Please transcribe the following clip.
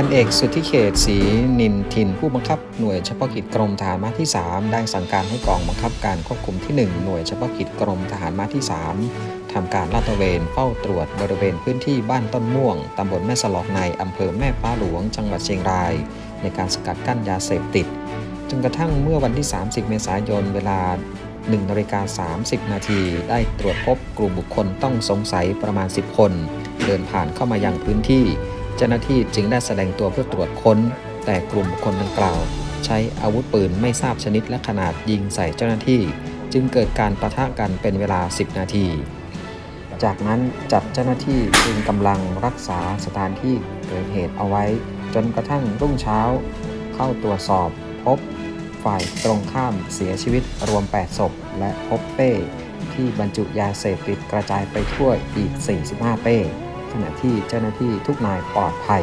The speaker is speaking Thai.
พันเอกสุทธิเขตศรีนินทินผู้บังคับหน่วยเฉพาะกิจกรมทหารม้าที่ 3 ได้สั่งการให้กองบังคับการควบคุมที่ 1 หน่วยเฉพาะกิจกรมทหารม้าที่ 3ทำการลาดตระเวนเฝ้าตรวจบริเวณพื้นที่บ้านต้นม่วงตำบลแม่สลอกในอำเภอแม่ฟ้าหลวง จังหวัดเชียงราย ในการสกัดกั้นยาเสพติดจนกระทั่งเมื่อวันที่ 30 เมษายนเวลา1นาฬิกา30 นาทีได้ตรวจพบกลุ่มบุคคลต้องสงสัยประมาณ 10 คน เดินผ่านเข้ามายังพื้นที่ เจ้าหน้าที่จึงได้แสดงตัวเพื่อตรวจค้น แต่กลุ่มคคลดังกล่าว ใช้อาวุธปืนไม่ทราบชนิดและขนาดยิงใส่เจ้าหน้าที่ จึงเกิดการประทะกันเป็นเวลา 10 นาที จากนั้นจัดเจ้าหน้าที่จึงกำลังรักษาสถานที่เกิดเหตุเอาไว้ จนกระทั่งรุ่งเช้า เข้าตรวจสอบพบ ฝ่ายตรงข้ามเสียชีวิตรวม 8 ศพ และพบเป้ที่บรรจุยาเสพติดกระจายไปทั่วอีก 45 เป้ ขณะที่เจ้าหน้าที่ทุกนายปลอดภัย